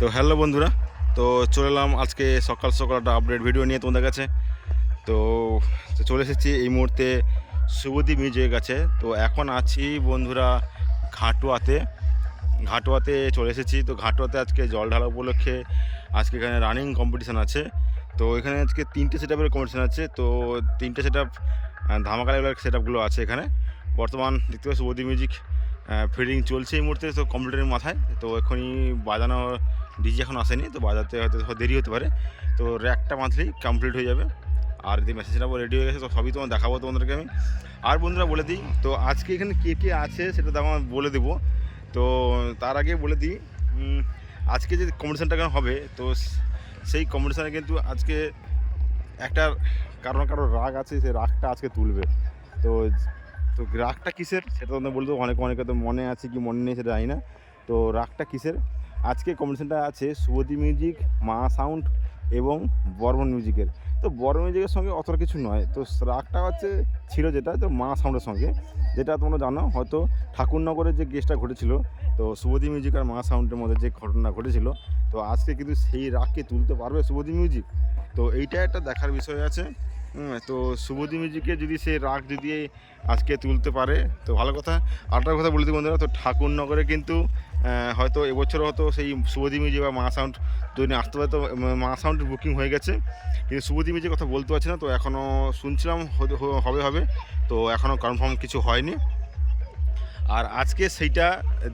তো হ্যালো বন্ধুরা, তো চলে এলাম আজকে সকাল সকাল একটা আপডেট ভিডিও নিয়ে তোমাদের কাছে। তো চলে এসেছি এই মুহূর্তে শুভদীপ মিউজিকের কাছে। তো এখন আছি বন্ধুরা ঘাটুয়াতে। ঘাটুয়াতে চলে এসেছি। তো ঘাটুয়াতে আজকে জল ঢালা উপলক্ষে আজকে এখানে রানিং কম্পিটিশান আছে। তো এখানে আজকে তিনটে সেট আপের কম্পিটিশান আছে। তো তিনটে সেট আপ ধামাকা লেভেলের সেট আপগুলো আছে এখানে। বর্তমান দেখতে পাচ্ছি শুভদীপ মিউজিক ফিডিং চলছে এই মুহূর্তে। তো কম্পিউটারের মাথায়। তো এখনই বাজানো ডিজি এখন আসেনি, তো বাজাতে হয়তো দেরি হতে পারে। তো র্যাকটা মান্থলি কমপ্লিট হয়ে যাবে। আর যদি মেসেজটা রেডি হয়ে গেছে, তো সবই তোমার দেখাবো তোমাদেরকে আমি। আর বন্ধুরা বলে দিই, তো আজকে এখানে কে কে আছে সেটা তো আমার বলে দেবো। তো তার আগে বলে দিই আজকে যে কম্পিটিশানটা কেন হবে, তো সেই কম্পিটিশানে কিন্তু আজকে একটা কারও না কারও রাগ আছে, সেই রাগটা আজকে তুলবে। তো তো রাগটা কিসের, সেটা তোমাদের বলতে অনেক অনেকে তো মনে আছে কি মনে নেই সেটা জানি না। তো রাগটা কিসের? আজকে কম্পিটিশানটা আছে শুভদী মিউজিক মা সাউন্ড এবং বর্মন মিউজিকের তো বর্মন মিউজিকের সঙ্গে অতটা কিছু নয়। তো রাগটা হচ্ছে ছিল যেটা, তো মা সাউন্ডের সঙ্গে। যেটা তোমরা জানো, হয়তো ঠাকুরনগরের যে গেস্টটা ঘটেছিল, তো শুভদী মিউজিক আর মা সাউন্ডের মধ্যে যে ঘটনা ঘটেছিল, তো আজকে কিন্তু সেই রাগকে তুলতে পারবে শুভদী মিউজিক তো এইটা একটা দেখার বিষয় আছে। তো শুভদী মিউজিকে যদি সে রাগ যদি আজকে তুলতে পারে, তো ভালো কথা। আরেকটা কথা বলে দিই বন্ধুরা, তো ঠাকুরনগরে কিন্তু হয়তো এবছর হয়তো সেই শুভদী মিউজিক বা মা সাউন্ড যদি আসতে পারে, তো মা সাউন্ডের বুকিং হয়ে গেছে। কিন্তু শুভদী মিউজিক কথা বলতে পারছি না, তো এখনও শুনছিলাম হবে হবে। তো এখনও কনফার্ম কিছু হয়নি। আর আজকে সেইটা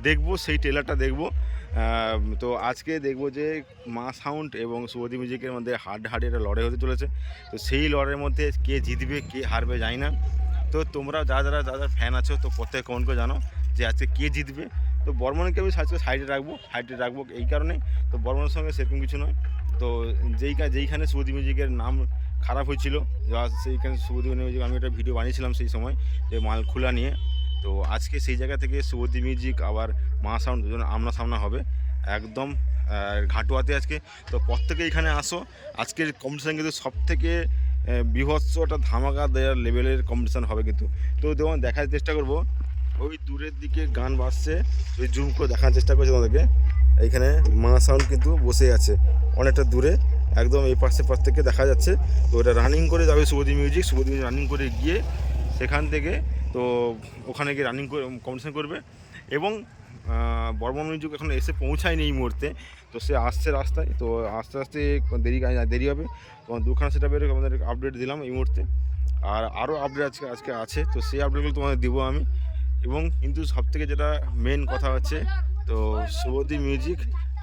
দেখব, সেই ট্রেলারটা দেখব। তো আজকে দেখব যে মা সাউন্ড এবং শুভদী মিউজিকের মধ্যে হাড হাডে একটা লড়াই হতে চলেছে। তো সেই লড়াইয়ের মধ্যে কে জিতবে, কে হারবে জানি না। তো তোমরা, যা, যারা যারা যারা ফ্যান আছো, তো প্রত্যেক কমেন্ট করে জানো যে আজকে কে জিতবে। তো বর্মনকে আমি আজকে সাইডে রাখব সাইডে রাখব এই কারণেই। তো বর্মনের সঙ্গে সেরকম কিছু নয়। তো যেই যেইখানে শুভদী মিউজিকের নাম খারাপ হয়েছিল সেইখানে শুভদী মিউজিক আমি একটা ভিডিও বানিয়েছিলাম সেই সময়, যে মালখোলা নিয়ে। তো আজকে সেই জায়গা থেকে শুভদী মিউজিক আবার মা সাউন্ড দুজন আমনা সামনা হবে। একদম ঘাটুয়াতে আজকে। তো প্রত্যেকে এখানে আসো। আজকের কম্পিটিশান কিন্তু সব থেকে একটা ধামাকা দেওয়ার লেভেলের কম্পিটিশান হবে কিন্তু। তো যেমন দেখার চেষ্টা করব। ওই দূরের দিকে গান বাজছে, ওই জুম করে দেখার চেষ্টা করছি তোমাদেরকে। এইখানে মা সাউন্ড কিন্তু বসে আছে, অনেকটা দূরে, একদম এই পাশে পাশ থেকে দেখা যাচ্ছে। তো ওটা রানিং করে যাবে Shubhodi music Shubhodi music running করে গিয়ে সেখান থেকে তো ওখানে গিয়ে রানিং করে কম্পিটিশান করবে। এবং বর্মন মিউজিক এখন এসে পৌঁছায়নি এই মুহূর্তে, তো সে আসছে রাস্তায়, তো আস্তে আস্তে দেরি দেরি হবে। তো দুখানা সেটা বের আমাদের আপডেট দিলাম এই মুহূর্তে। আর আরও আপডেট আজকে আজকে আছে, তো সেই আপডেটগুলো তোমাদের দেবো আমি। এবং কিন্তু সবথেকে যেটা মেন কথা হচ্ছে, তো শুভদী মিউজিক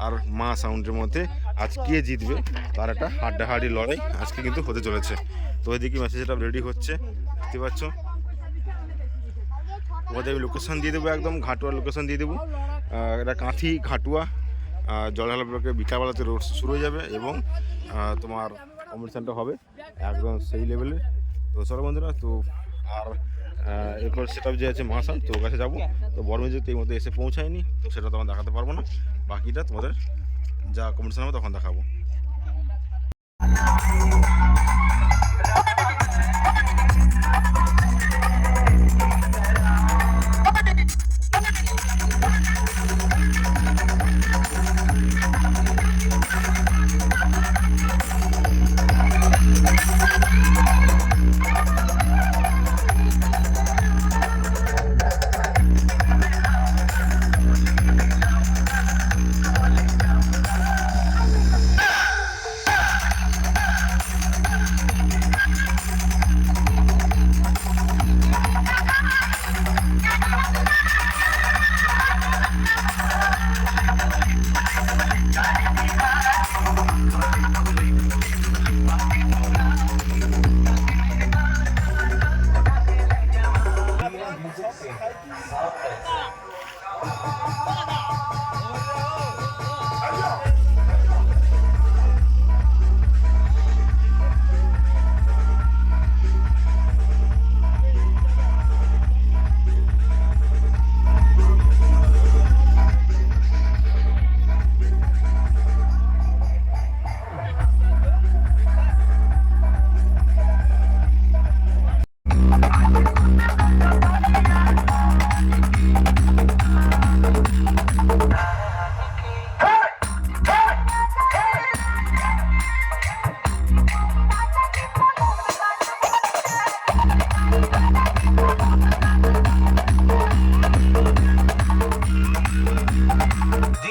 আর মা সাউন্ডের মধ্যে আজ কে জিতবে তার একটা হাড্ডাহাড্ডি লড়াই আজকে কিন্তু হতে চলেছে। তো এদিকে মেসেজটা রেডি হচ্ছে, দেখতে পাচ্ছ? তোমাদের আমি লোকেশন দিয়ে দেবো একদম ঘাটুয়া লোকেশন দিয়ে দেবো। এটা কাঁথি, ঘাটুয়া জলহালা ব্লকে বিকালবেলাতে রোড শুরু হয়ে যাবে এবং তোমার কম্পিটিশানটা হবে একদম সেই লেভেলে তো চলো বন্ধুরা, তো আর এরপর সেটা যে আছে মাসাল তো কাছে যাব। তো বড় মেজে এই মধ্যে এসে পৌঁছায়নি, তো সেটা তোমার দেখাতে পারব না। বাকিটা তোমাদের যা কম্পিটিশান হবে তখন দেখাবো।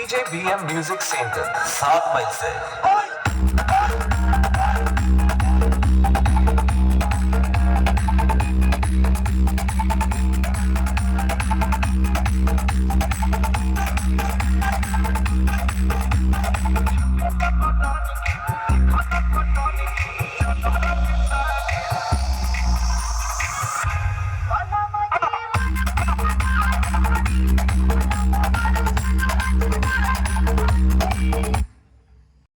DJ BM Music Center, South Mysore.